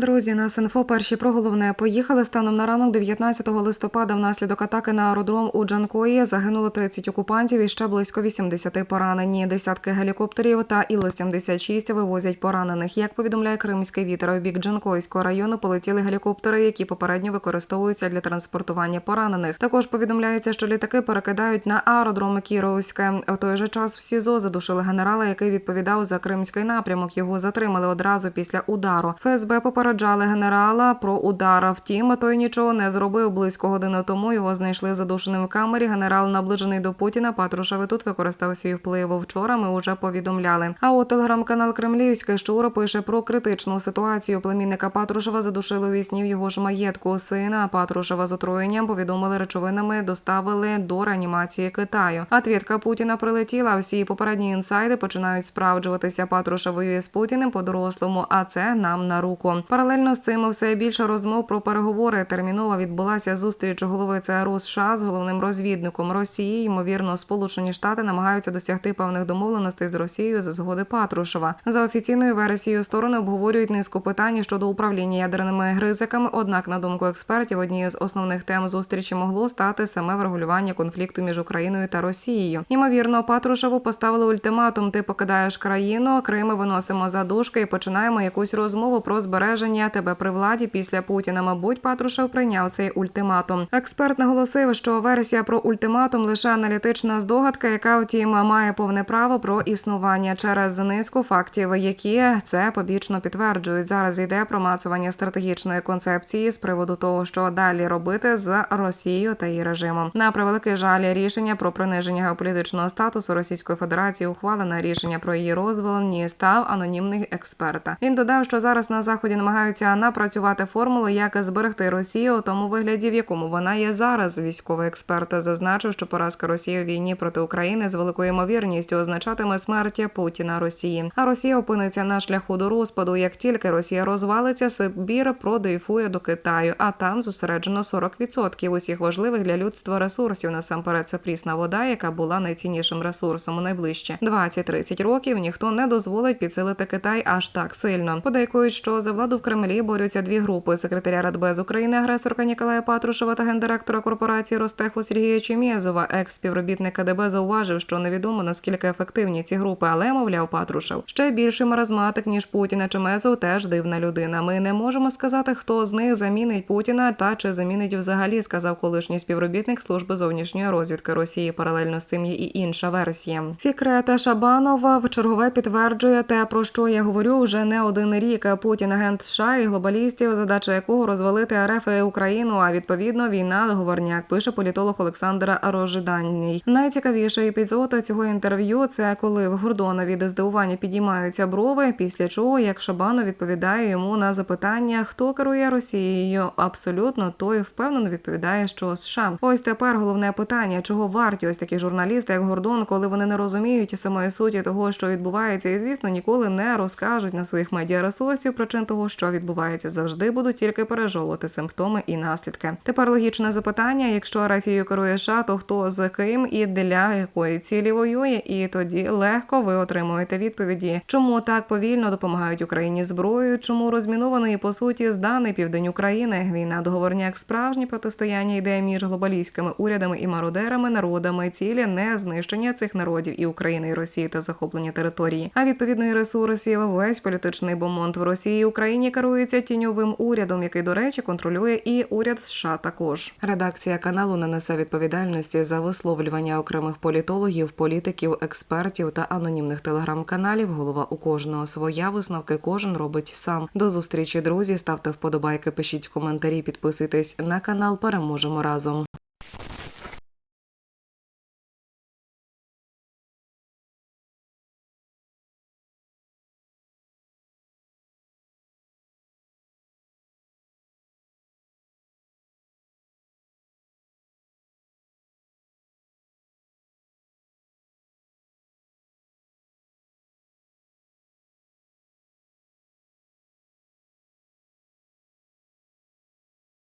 Друзі, на СНФО перші про головне поїхали станом на ранок 19 листопада. Внаслідок атаки на аеродром у Джанкої загинуло 30 окупантів і ще близько 80 поранені. Десятки гелікоптерів та Іл-76 вивозять поранених. Як повідомляє Кримський вітер, у бік Джанкойського району полетіли гелікоптери, які попередньо використовуються для транспортування поранених. Також повідомляється, що літаки перекидають на аеродром Кіровське. У той же час в СІЗО задушили генерала, який відповідав за кримський напрямок. Його затримали одразу після удару. ФСБ попереджали генерала про удар. Втім, той нічого не зробив. Близько години тому його знайшли задушеним в камері. Генерал, наближений до Путіна, Патрушев тут використав свій вплив. Вчора ми вже повідомляли. А от телеграм-канал Кремлівський щура пише про критичну ситуацію. Племінника Патрушева задушили вісні в його ж маєтку. Сина Патрушева з отруєнням повідомили речовинами, доставили до реанімації Китаю. Отвідка Путіна прилетіла. Всі попередні інсайди починають справджуватися. Патрушев воює з Путіним по-дорослому, а це нам на руку. Паралельно з цим все більше розмов про переговори. Терміново відбулася зустріч голови ЦРУ США з головним розвідником Росії. Ймовірно, Сполучені Штати намагаються досягти певних домовленостей з Росією за згоди Патрушева. За офіційною версією сторони обговорюють низку питань щодо управління ядерними гризиками. Однак, на думку експертів, однією з основних тем зустрічі могло стати саме врегулювання конфлікту між Україною та Росією. Ймовірно, Патрушеву поставили ультиматум: ти покидаєш країну, Крим виносимо за дужки і починаємо якусь розмову про збереження тебе при владі після Путіна. Мабуть, Патрушев прийняв цей ультиматум. Експерт наголосив, що версія про ультиматум лише аналітична здогадка, яка втім має повне право про існування через низку фактів, які це побічно підтверджують. Зараз йде промацування стратегічної концепції з приводу того, що далі робити з Росією та її режимом. На превеликий жаль, рішення про приниження геополітичного статусу Російської Федерації ухвалене рішення про її розвалення став анонімний експерта. Він додав, що зараз на заході намагаються напрацювати формулу, як зберегти Росію у тому вигляді, в якому вона є зараз. Військовий експерт зазначив, що поразка Росії у війні проти України з великою ймовірністю означатиме смерть Путіна Росії. А Росія опиниться на шляху до розпаду. Як тільки Росія розвалиться, Сибір продрейфує до Китаю, а там зосереджено 40% усіх важливих для людства ресурсів. Насамперед, це прісна вода, яка була найціннішим ресурсом у найближче 20-30 років. Ніхто не дозволить підсилити Китай аж так сильно. Подейкують, що за владу в Кремлі борються дві групи: секретаря Радбез України, агресорка Ніколая Патрушева та гендиректора корпорації Ростеху Сергія Чемєзова. Екс-співробітник КДБ зауважив, що невідомо наскільки ефективні ці групи, але мовляв Патрушев ще більший маразматик ніж Путіна. Чемезов теж дивна людина. Ми не можемо сказати, хто з них замінить Путіна та чи замінить взагалі, сказав колишній співробітник служби зовнішньої розвідки Росії. Паралельно з цим є і інша версія. Фікрета Шабанова в чергове підтверджує те, про що я говорю вже не один рік. Путін агент США і глобалістів, задача якого розвалити РФ і Україну. А відповідно війна договорняк. Пише політолог Олександр Рожиданній. Найцікавіший епізод цього інтерв'ю це коли в Гордона від здивування підіймаються брови. Після чого як Шабанов відповідає йому на запитання, хто керує Росією. Абсолютно той впевнено відповідає, що США. Ось тепер головне питання, чого варті ось такі журналісти, як Гордон, коли вони не розуміють самої суті того, що відбувається, і звісно ніколи не розкажуть на своїх медіаресурсів причин того, що відбувається, завжди будуть тільки пережовувати симптоми і наслідки. Тепер логічне запитання: якщо Арафією керує США, то хто з ким і для якої цілі воює, і тоді легко ви отримуєте відповіді, чому так повільно допомагають Україні зброєю, чому розмінований по суті зданий південь України. Війна договорняк справжнє протистояння йде між глобалістськими урядами і мародерами, народами. Цілі не знищення цих народів і України і Росії та захоплення території, а відповідно і ресурсів. Весь політичний бомонд в Росії і Україні керується тіньовим урядом, який, до речі, контролює і уряд США. Також редакція каналу не несе відповідальності за висловлювання окремих політологів, політиків, експертів та анонімних телеграм-каналів. Голова у кожного своя висновки кожен робить сам. До зустрічі, друзі. Ставте вподобайки, пишіть коментарі, підписуйтесь на канал. Переможемо разом.